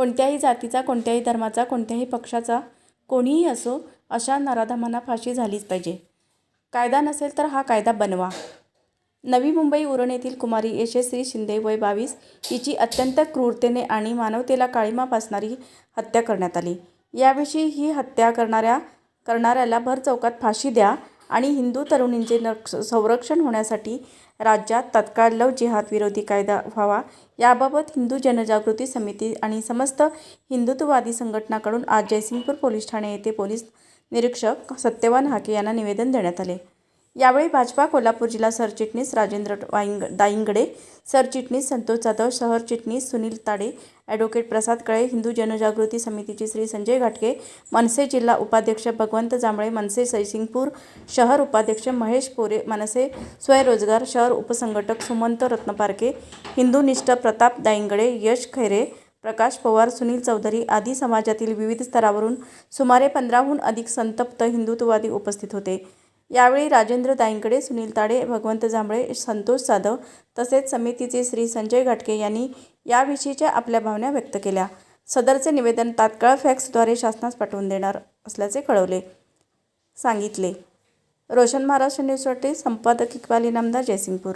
कोणत्याही जातीचा कोणत्याही धर्माचा कोणत्याही पक्षाचा कोणीही असो अशा नराधमांना फाशी झालीच पाहिजे. कायदा नसेल तर हा कायदा बनवा. नवी मुंबई उरण येथील कुमारी यशस्वी शिंदे वय बावीस हिची अत्यंत क्रूरतेने आणि मानवतेला काळीमा फासणारी हत्या करण्यात आली. याविषयी ही हत्या करणाऱ्या करणाऱ्याला भर चौकात फाशी द्या आणि हिंदू तरुणींचे नक्ष संरक्षण होण्यासाठी राज्यात तत्काळ लव जिहाद विरोधी कायदा व्हावा. याबाबत हिंदू जनजागृती समिती आणि समस्त हिंदुत्ववादी संघटनाकडून आज जयसिंगपूर पोलीस ठाणे येथे पोलीस निरीक्षक सत्यवान हाके यांना निवेदन देण्यात आले. यावेळी भाजपा कोल्हापूर जिल्हा सरचिटणीस राजेंद्र वाईंग दाईंगडे सरचिटणीस संतोष जाधव शहरचिटणीस सुनील ताडे ॲडव्होकेट प्रसाद कळे हिंदू जनजागृती समितीचे श्री संजय घाटके मनसे जिल्हा उपाध्यक्ष भगवंत जांभळे मनसे सैसिंगपूर शहर उपाध्यक्ष महेश पोरे मनसे स्वयंरोजगार शहर उपसंघटक सुमंत रत्नपारके हिंदूनिष्ठ प्रताप दाईंगडे यश खैरे प्रकाश पवार सुनील चौधरी आदी समाजातील विविध स्तरावरून सुमारे पंधराहून अधिक संतप्त हिंदुत्ववादी उपस्थित होते. यावेळी राजेंद्र ताईंकडे सुनील ताडे भगवंत जांभळे संतोष जाधव तसेच समितीचे श्री संजय घाटके यांनी याविषयीच्या आपल्या भावना व्यक्त केल्या. सदरचे निवेदन तात्काळ फॅक्सद्वारे शासनास पाठवून देणार असल्याचे कळवले. सांगितले. रोशन महाराष्ट्र न्यूजसाठी संपादक इक्बाल इनामदार जयसिंगपूर.